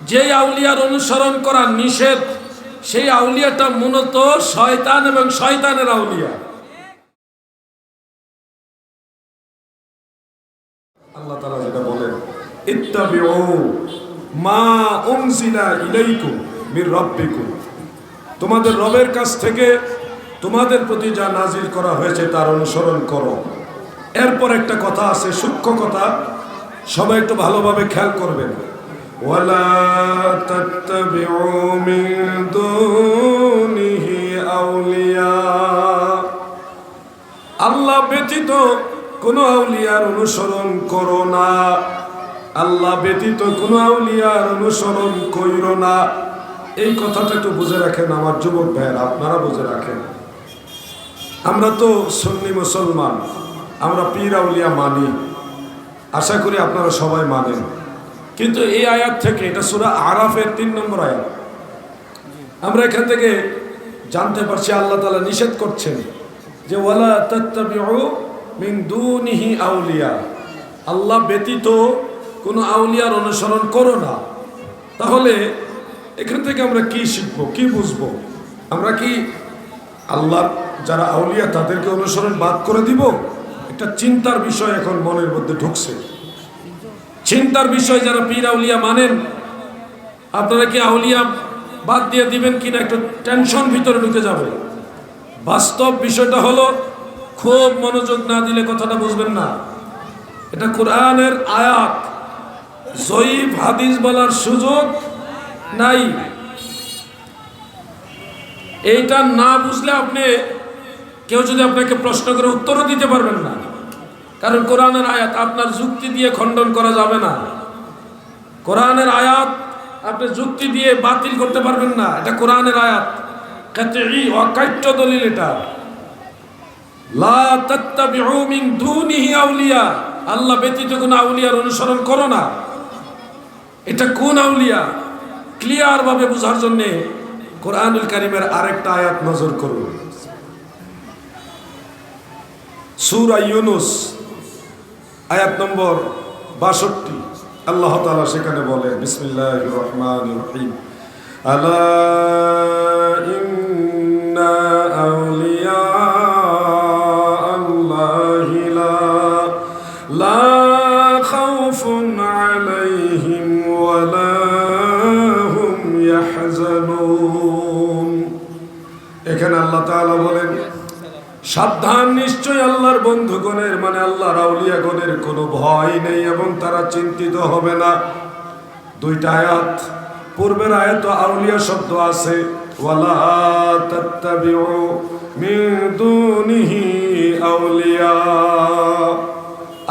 যেই আউলিয়ার অনুসরণ করা নিষেধ, সেই আউলিয়াটা মূলত শয়তান এবং শয়তানের আউলিয়া। আল্লাহ তাআলা যেটা বলেন, ইত্তাবিউ মা উনজিলা ইলাইকুম মির রাব্বিকুম। তোমাদের রবের কাছ থেকে তোমাদের প্রতি যা নাজিল করা হয়েছে তার অনুসরণ করো। এরপর একটা কথা আছে, সূক্ষ্ম কথা, সবাই একটু ভালোভাবে খেয়াল করবেন। ওয়ালা তাত্তাবিউ মিন দুনিহি আউলিয়া আল্লাহ ব্যতীত কোন আউলিয়ার অনুসরণ করো না। আল্লাহ ব্যতীত কোন আউলিয়ার অনুসরণ কইরো না। এই কথাটা একটু বুঝে রাখেন আমার যুবক ভাইয়ের, আপনারা বুঝে রাখেন। আমরা তো সুন্নি মুসলমান, আমরা পীর আউলিয়া মানি। আশা করি আপনারা সবাই মানেন। কিন্তু এই আয়াত থেকে, এটা সুরা আরাফের তিন নম্বর আয়াত। আমরা এখান থেকে জানতে পারছি, আল্লাহ তালা নিষেধ করছেন যে, ওয়ালা মিন আউলিয়া। আল্লাহ ব্যতীত কোনো আউলিয়ার অনুসরণ করো না। তাহলে এখান থেকে আমরা কি শিখব, কি বুঝব? আমরা কি আল্লাহ, যারা আউলিয়া, তাদেরকে অনুসরণ বাদ করে দিব? একটা চিন্তার বিষয় এখন মনের মধ্যে ঢুকছে। চিন্তার বিষয় যারা পীর আউলিয়া মানেন, আপনারা কি আউলিয়া বাদ দিয়ে দিবেন কিনা একটু টেনশন ভিতরে ঢুকে যাবে। বাস্তব বিষয়টা হলো, খুব মনোযোগ না দিলে কথাটা বুঝবেন না। এটা কোরআনের আয়াত। জয়ীফ হাদিস বলার সুযোগ নাই। এইটা না বুঝলে আপনি, কেউ যদি আপনাকে প্রশ্ন করে উত্তরও দিতে পারবেন না। কারণ কোরআনের আয়াত আপনার যুক্তি দিয়ে খণ্ডন করা যাবে না। কোরআনের আয়াত আপনি যুক্তি দিয়ে বাতিল করতে পারবেন না। এটা কোরআনের আয়াত। কাতঈ অকাট্য দলিল এটা। লা তাত্তাবিউ মিন দুনিহি আউলিয়া। আল্লাহ ব্যতীত কোন আউলিয়ার অনুসরণ করো না। এটা কোন আউলিয়া? ক্লিয়ার ভাবে বোঝার জন্য কোরআনুল কারিমের আরেকটা আয়াত নজর করুন। সূরা ইউনুস। আয়াত নম্বর বাষট্টি। আল্লাহ তাআলা সেখানে বলে বিসমিল্লাহির রহমানির রহিম। এখানে আল্লাহ তাআলা বলেন সাবধান নিশ্চয় আল্লাহর বন্ধুগণের মানে আল্লাহর আউলিয়াগণের কোনো ভয় নেই এবং তারা চিন্তিত হবে না। দুইটা আয়াত। পূর্বের আয়াত আউলিয়া শব্দ আছে আউলিয়া।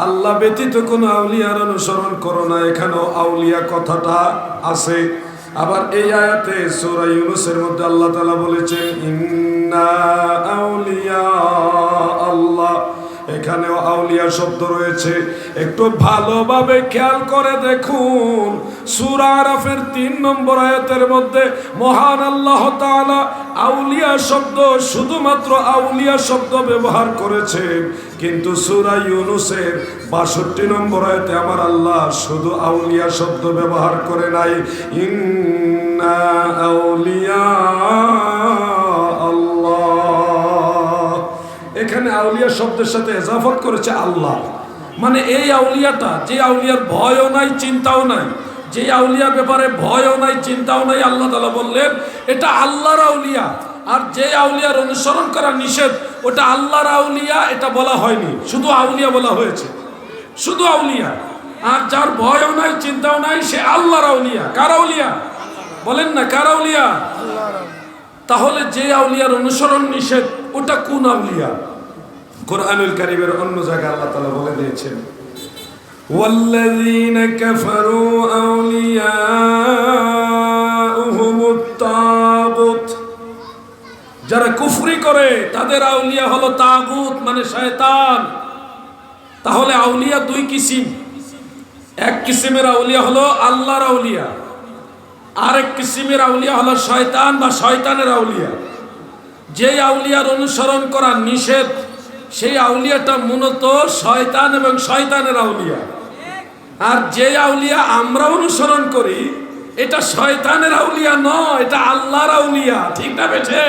আল্লাহ ব্যতীত কোনো আউলিয়ার অনুসরণ করো না, এখানেও আউলিয়া কথাটা আছে। আবার এই আয়াতে সোরা ইউনুসের মধ্যে আল্লাহ তালা বলেছেন ইন্না আউলিয়া আল্লাহ। এখানেও আউলিয়া শব্দ রয়েছে। একটু ভালোভাবে খেয়াল করে দেখুন। সূরা আরাফের তিন নম্বর আয়াতের মধ্যে, মহান আল্লাহ তাআলা আউলিয়া শব্দ শুধুমাত্র আউলিয়া শব্দ ব্যবহার করেছেন। কিন্তু সুরা ইউনূসের বাষট্টি নম্বর আয়াতে আমার আল্লাহ শুধু আউলিয়া শব্দ ব্যবহার করে নাই। ইন্না আউলিয়া আউলিয়া শব্দের সাথে এজাফত করেছে আল্লাহ। মানে এই আউলিয়াটা যে আউলিয়ার ভয়ও নাই চিন্তাও নাই যে আউলিয়ার ব্যাপারে ভয়ও নাই চিন্তাও নাই আল্লাহ তালা বললেন এটা আল্লাহর আউলিয়া। আর যে আউলিয়ার অনুসরণ করা নিষেধ ওটা আল্লাহর আউলিয়া এটা বলা হয়নি। শুধু আউলিয়া বলা হয়েছে। শুধু আউলিয়া। আর যার ভয়ও নাই চিন্তাও নাই সে আল্লাহর আউলিয়া। কার আউলিয়া? বলেন না কার আউলিয়া। তাহলে যে আউলিয়ার অনুসরণ নিষেধ ওটা কোন আউলিয়া? কোরআনুল কারিমের অন্য জায়গায় আল্লাহ তাআলা বলে দিয়েছেন والذين كفروا أولياؤهم الطاغوت যারা কুফরি করে তাদের আউলিয়া হলো তাগুত মানে শয়তান তাহলে আউলিয়া দুই কিসিম এক কিসিমের আউলিয়া হলো আল্লাহর আউলিয়া আরেক কিসিমের আউলিয়া হলো শয়তান বা শয়তানের আউলিয়া যেই আউলিয়ার অনুসরণ করা নিষেধ সেই আউলিয়াটা মূলত শয়তান এবং শয়তানের আউলিয়া। আর যে আউলিয়া আমরা অনুসরণ করি, এটা শয়তানের আউলিয়া নয়, এটা আল্লাহর আউলিয়া। ঠিক না বেঠে